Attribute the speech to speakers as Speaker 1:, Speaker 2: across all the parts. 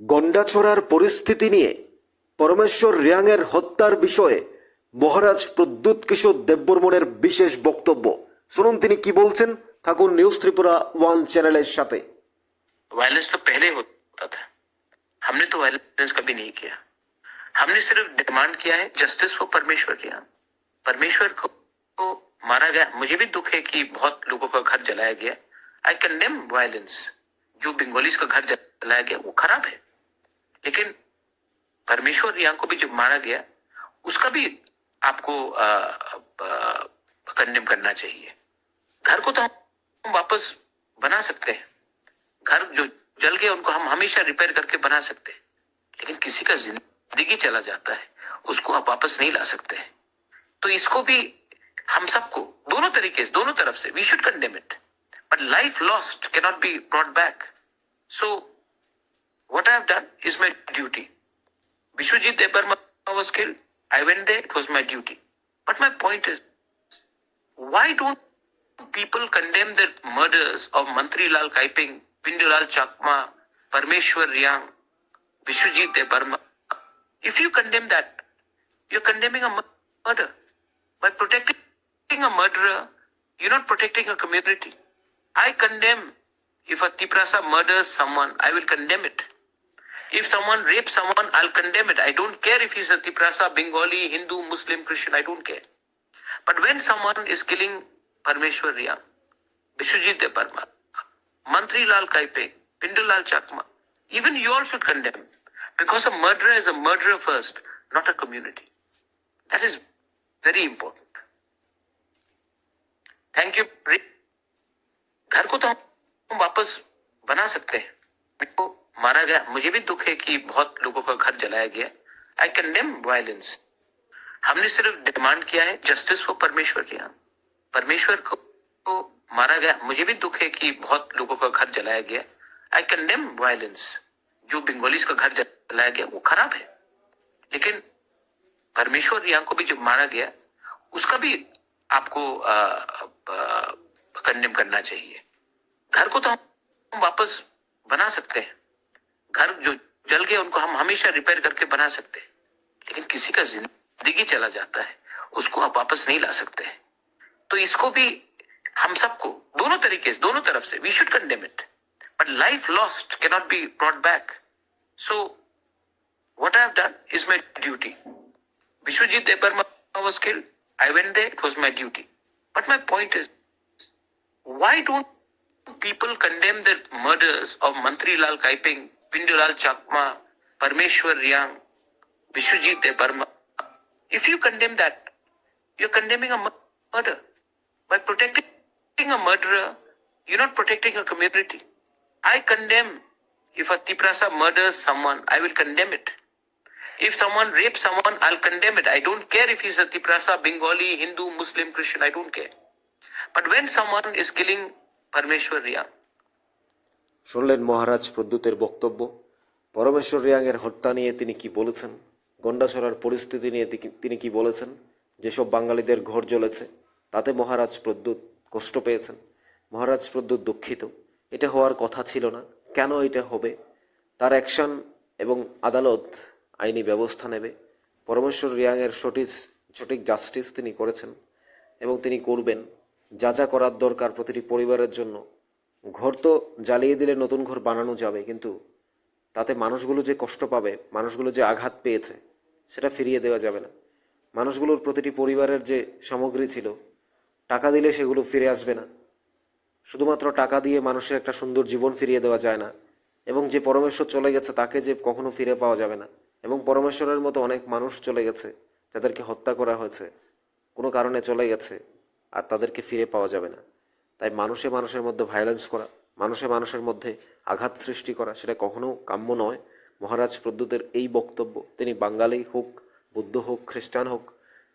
Speaker 1: গন্ডাছড়ার পরিস্থিতি নিয়ে পরমেশ্বর রিয়াংয়ের হত্যার বিষয়ে মহারাজ প্রদ্যুৎ কিশোর দেববর্মনের বিশেষ বক্তব্য শুনুন তিনি কি বলছেন থাকুন নিউজ ত্রিপুরা ওয়ান চ্যানেলের সাথে
Speaker 2: वायलेंस तो पहले होता था हमने तो वायलेंस कभी नहीं किया हमने सिर्फ डिमांड किया है जस्टिस फॉर परमेश्वर किया परमेश्वर को, को मारा गया मुझे भी दुख है कि बहुत लोगों का घर जलाया गया आई कंडेम वायलेंस जो बंगालीज का घर जलाया गया वो खराब है लेकिन परमेश्वर रियांग को भी जो मारा गया, उसका भी आपको कंडेम करना चाहिए। घर को तो हम वापस बना सकते हैं। घर जो जल गया, उनको हम हमेशा रिपेयर करके बना सकते हैं। लेकिन किसी का ज़िंदगी चला जाता है, उसको आप वापस नहीं ला सकते हैं। तो इसको भी हम सबको, दोनों तरीके से, दोनों तरफ़ से we should condemn it but life lost cannot be brought back so what I have done is my duty. Vishwajit Debarma was killed. I went there, it was my duty. But my point is, why don't people condemn the murders of Mantri Lal Kaiping, Pindulal Chakma, Parmeshwar Riang, Vishwajit Debarma? If you condemn that, you're condemning a murder. By protecting a murderer, you're not protecting a community. I condemn if a Tiprasa murders someone, I will condemn it. If someone rapes someone, I'll condemn it. I don't care if he's a Tiprasa, Bengali, Hindu, Muslim, Christian, I don't care. But when someone is killing Parmeshwar Riya, Vishwajit Debarma, Mantri Lal Kaipeng, Pindulal Chakma, even you all should condemn. Because a murderer is a murderer first, not a community. That is very important. Thank you. घर को तो हम वापस बना सकते हैं तो मारा गया मुझे भी दुख है कि बहुत लोगों का घर जलाया गया। आई कंडेम वायलेंस हमने सिर्फ़ डिमांड किया है जस्टिस फॉर परमेश्वर किया परमेश्वर को, को मारा गया मुझे भी दुख है कि बहुत लोगों का घर जलाया गया। आई कंडेम वायलेंस जो बंगालीज का घर जलाया गया वो खराब है। लेकिन परमेश्वर रिया को भी जो मारा गया उसका भी आपको कंडेम करना चाहिए। घर को तो हम वापस बना सकते हैं। घर जो जल गया, उनको हम हमेशा रिपेयर करके बना सकते हैं। लेकिन किसी का ज़िंदगी चला जाता है, उसको आप वापस नहीं ला सकते हैं। तो इसको भी हम सबको, दोनों तरीके से, दोनों तरफ़ से we should condemn it but life lost cannot be brought back so what I done is my duty Biswajit they were skill I went there it was my duty but my point is why don't people condemn the of मंत्री Lal काइपिंग Pindulal Chakma, Parmeshwar Riang, Vishwajit Debarma? If you condemn that, you're condemning a murder. By protecting a murderer, you're not protecting a community. I condemn if a Tiprasa murders someone, I will condemn it. If someone rapes someone, I'll condemn it. I don't care if he's a Tiprasa, Bengali, Hindu, Muslim, Christian, I don't care. But when someone is killing Parmeshwar Riya,
Speaker 1: শুনলেন মহারাজ প্রদ্যুতের বক্তব্য? পরমেশ্বর রিয়াংয়ের হত্যা নিয়ে তিনি কি বলেছেন? গন্ডাছড়ার পরিস্থিতি নিয়ে তিনি- তিনি কি বলেছেন? যেসব বাঙালিদের ঘর জ্বলেছে, তাতে মহারাজ প্রদ্যুৎ কষ্ট পেয়েছেন। মহারাজ প্রদ্যুৎ দুঃখিত। এটা হওয়ার কথা ছিল না। কেন এটা হবে? তার অ্যাকশন এবং আদালত আইনি ব্যবস্থা নেবে। পরমেশ্বর রিয়াংয়ের সঠিক সঠিক জাস্টিস তিনি করেছেন এবং তিনি করবেন। যা যা করার দরকার প্রতিটি পরিবারের জন্য ঘর তো জ্বালিয়ে দিলে নতুন ঘর বানানো যাবে, কিন্তু তাতে মানুষগুলো যে কষ্ট পাবে, মানুষগুলো যে আঘাত পেয়েছে, সেটা ফিরিয়ে দেওয়া যাবে না। মানুষগুলোর প্রতিটি পরিবারের যে সামগ্রী ছিল, টাকা দিলে সেগুলো ফিরে আসবে না। শুধুমাত্র টাকা দিয়ে মানুষের একটা সুন্দর জীবন ফিরিয়ে দেওয়া যায় না, এবং যে পরমেশ্বর চলে গেছে, তাকে যে কখনো ফিরে পাওয়া যাবে না। এবং পরমেশ্বরের মতো অনেক মানুষ চলে গেছে, যাদেরকে হত্যা করা হয়েছে, কোনো কারণে চলে গেছে, আর তাদেরকে ফিরে পাওয়া যাবে না। তাই মানুষে মানুষের মধ্যে ভায়োলেন্স করা, মানুষে মানুষের মধ্যে আঘাত সৃষ্টি করা, সেটা কখনো কাম্য নয়। মহারাজ প্রদ্যুতের এই বক্তব্য, তিনি বাঙালি হোক, বুদ্ধ হোক, খ্রিস্টান হোক,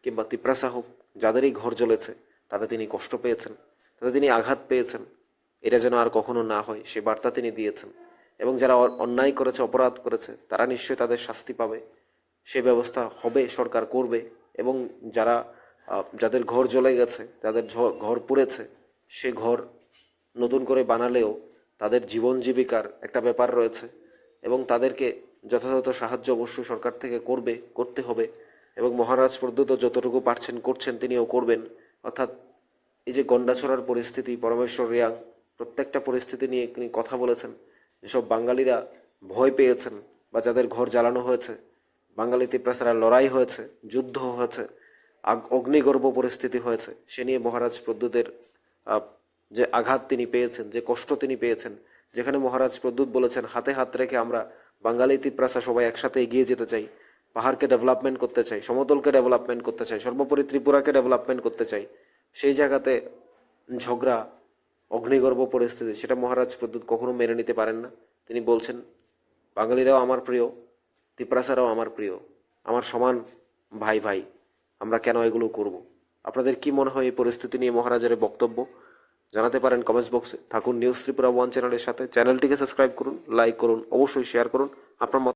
Speaker 1: কিংবা তিপ্রাসা হোক, যাদেরই ঘর জ্বলেছে, তাতে তিনি কষ্ট পেয়েছেন, তাতে তিনি আঘাত পেয়েছেন। এটা যেন আর কখনো না হয়, সে বার্তা তিনি দিয়েছেন। এবং যারা অন্যায় করেছে, অপরাধ করেছে, তারা নিশ্চয়ই তাদের শাস্তি পাবে। সে ব্যবস্থা হবে, সরকার করবে। এবং যারা যাদের ঘর জ্বলে গেছে, যাদের ঘর পুড়েছে সে ঘর নতুন করে বানালেও তাদের জীবন জীবিকার একটা ব্যাপার রয়েছে এবং তাদেরকে যথাযথ সাহায্য অবশ্যই সরকার থেকে করবে, করতে হবে এবং মহারাজ প্রদ্যুত যতটুকু পারছেন করছেন তিনিও করবেন। অর্থাৎ এই যে গন্ডাছড়ার পরিস্থিতি, পরমেশ্বর রিয়াং, প্রত্যেকটা পরিস্থিতি নিয়ে তিনি কথা বলেছেন। যেসব বাঙালিরা ভয় পেয়েছেন বা যাদের ঘর জ্বালানো হয়েছে, বাঙালি তিপ্রাসারা লড়াই হয়েছে, যুদ্ধ হয়েছে অগ্নিগর্ভ পরিস্থিতি হয়েছে, সে নিয়ে মহারাজ প্রদ্যুতের যে আঘাত তিনি পেয়েছেন, যে কষ্ট তিনি পেয়েছেন, যেখানে মহারাজ প্রদ্যুৎ বলেছেন, হাতে হাত রেখে আমরা বাঙালি তিপ্রাসা সবাই একসাথে এগিয়ে যেতে চাই, পাহাড়কে ডেভেলপমেন্ট করতে চাই, সমতলকে ডেভেলপমেন্ট করতে চাই, সর্বোপরি ত্রিপুরাকে ডেভেলপমেন্ট করতে চাই, সেই জায়গাতে ঝগড়া, অগ্নিগর্ভ পরিস্থিতি, সেটা মহারাজ প্রদ্যুৎ কখনো মেনে নিতে পারেন না। তিনি বলছেন, বাঙালিরাও আমার প্রিয়, তিপ্রাসারাও আমার প্রিয়, আমার সমান ভাই ভাই আমরা কেন এগুলো করব? আপনাদের কি মনে হয় এই পরিস্থিতি নিয়ে মহারাজের বক্তব্য? জানাতে পারেন কমেন্টস বক্সে থাকুন নিউজ ত্রিপুরা ওয়ান চ্যানেলের সাথে। চ্যানেলটিকে সাবস্ক্রাইব করুন লাইক করুন, অবশ্যই শেয়ার করুন। আপনার